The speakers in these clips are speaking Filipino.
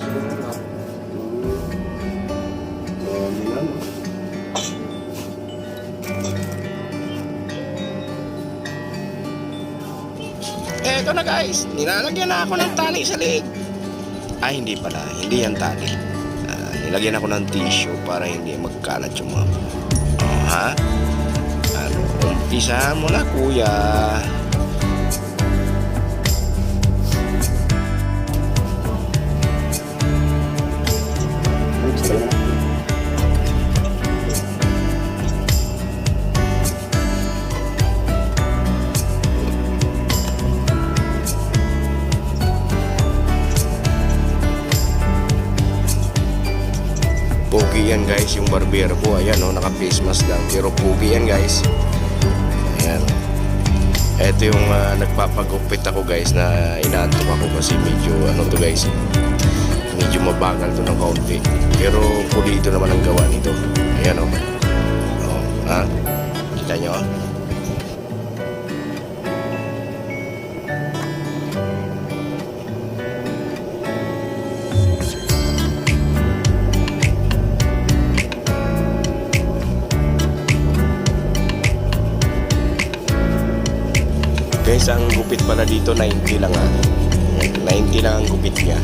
sila naman. Eto na guys, nilalagyan na ako ng tali sa leeg. Ay, hindi pala. Hindi yan tali. Uh, nilagyan ako ng tissue para hindi magkalat yung mga... Oh, ha? Ano, umpisahan mo na, kuya. Pogi yan guys, yung barbero ko. Ayan oh, naka face mask lang. Pero pogi yan guys. Ayan. Ito yung ah, nagpapagupit ako guys na inaantok ako kasi medyo ano to guys. Medyo mabagal to ng kaunti. Pero pulido naman ang gawa nito. Ayan oh. oh ha? Kita nyo oh. Guys, ang gupit pala dito 90 lang ah. 90 lang ang gupit niya.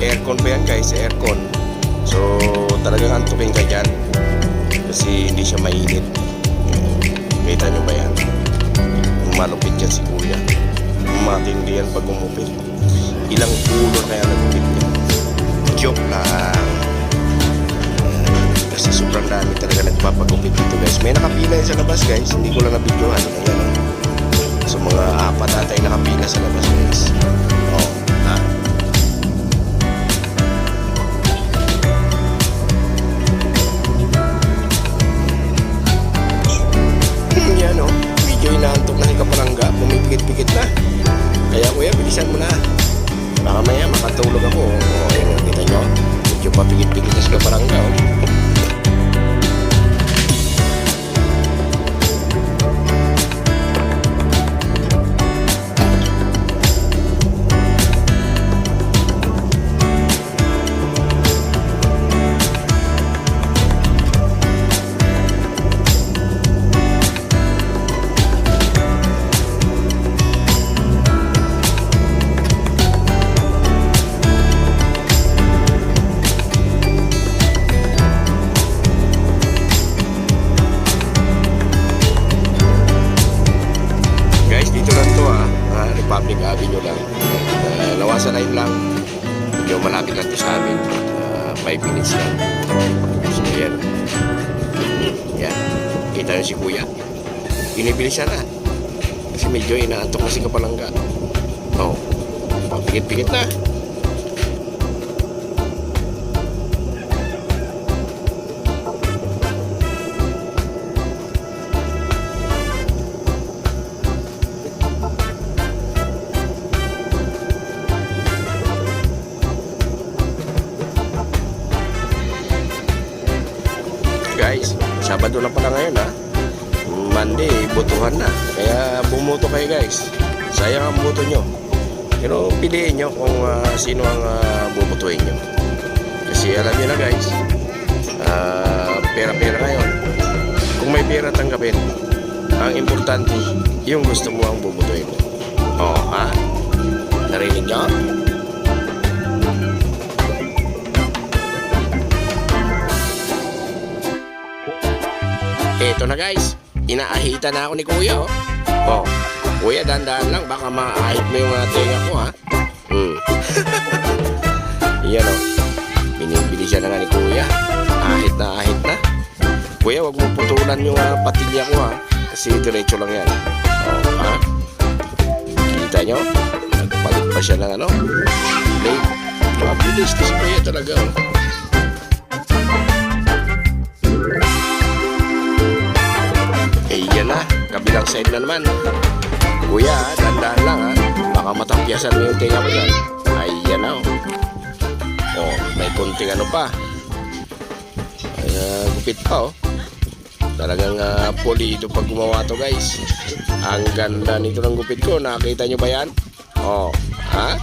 Aircon pa yan guys, aircon. So, talagang antukin ka dyan. Kasi hindi siya mainit. Kita nyo ba yan? Malupit yan si kuya. Matindi yan pag umupit. Ilang ulo na yan nagupit niya. Joke lang. Kasi sobrang dami talaga nagpapagupit dito guys. May nakapila yan sa labas guys. Hindi ko lang nabidyohan. Ayan oh. So mga apat ata yung nakapila sa labas guys. Oh, ha? Hmm, yan oh. Medyo inaantok na si Kapalangga. Pumipikit-pikit na. Kaya kuya, bilisan mo na. Baka maya makatulog ako. Oh, ayun, kita nyo. Medyo papikit-pikit na si Kapalangga oh. Uh, Lawasan line lang. Medyo malapit lang to sa amin. 5 minutes lang. So, yan. Yan. Kita nyo si kuya. Binibilisan na. Kasi medyo inaantok na si Kapalangga. Oh. Pagpikit-pikit na. Sabado na pala ngayon ha. Monday, botohan na. Kaya bumoto kayo guys. Sayang ang boto nyo. Pero piliin nyo kung ah, sino ang uh, bubutuhin nyo. Kasi alam nyo na guys, ah, pera-pera ngayon. Kung may pera tanggapin, ang importante, yung gusto mo ang bubutuhin mo. Oo, ha? Na guys, inaahita na ako ni kuya oh. Oh, kuya dandan lang, baka maahit mo yung uh, tenga ko ha. Hmm. Yan oh, binibili siya na nga ni kuya. Ahit na ahit na. Kuya, wag mo putulan yung uh, patilya ko ha. Kasi diretso lang yan. Oh, ha? Kita nyo? Nagpalit pa siya ng ano? Blade. Mabilis na si kuya talaga oh. Kabilang side na naman. Kuya, ah, dandahan lang ha. Baka matapyasan mo yung tinga ko dyan. Ay, yan na oh. Oh, may kunting ano pa. Ay, ah, gupit pa oh. Talagang uh, pulido pag gumawa to guys. Ang ganda nito ng gupit ko. Nakita nyo ba yan? Oh, ha?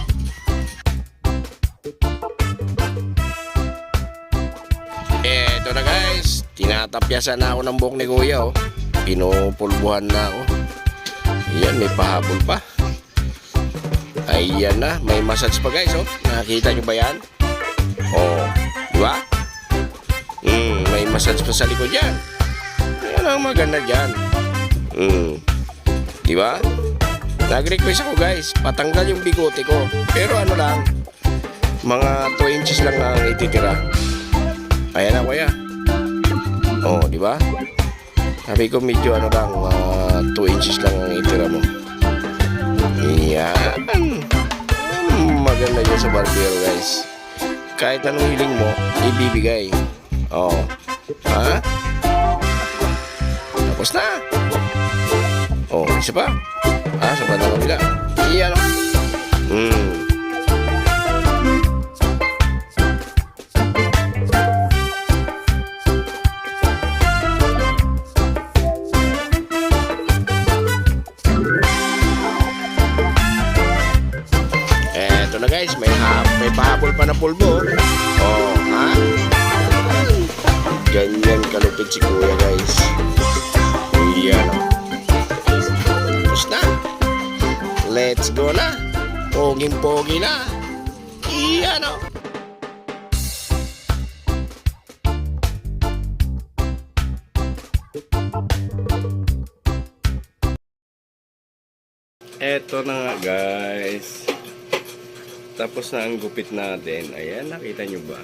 Eto na guys. Tinatapyasan na ako ng buhok ni kuya oh. Pinupulbuhan na ako. Yan, may pahabol pa. Ayan na, may massage pa guys, oh. Nakita nyo ba yan? Oh, di ba? Mm, may massage pa sa likod yan. Yan ang maganda dyan. Mm, di ba? Nag-request ako guys, patanggal yung bigote ko. Pero ano lang, mga 2 inches lang ang ititira. Ayan na kuya. Oh, di ba? Sabi ko medyo ano lang, 2 inches lang ang itira mo. Yan. Mm, maganda yun sa barbero guys. Kahit anong hiling mo, ibibigay. Oh. Ha? Tapos na. Oh, isa pa. Ah, sa bandang kabila. Iyan. Hmm. Eto na guys, may, ha may pahabol pa na pulbo. Oh, ha? Ganyan kalupit si kuya guys. Iyan o. Tapos na. Let's go na. Poging-pogi na. Iyan o. Eto na nga guys. Tapos na ang gupit natin. Ayan, nakita nyo ba?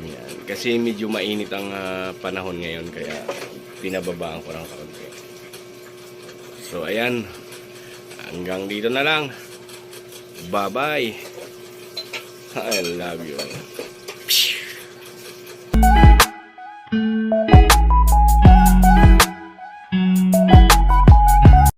Ayan. Kasi medyo mainit ang ah, panahon ngayon kaya pinababaan ko ng kaunti. So ayan. Hanggang dito na lang. Bye-bye. I love you.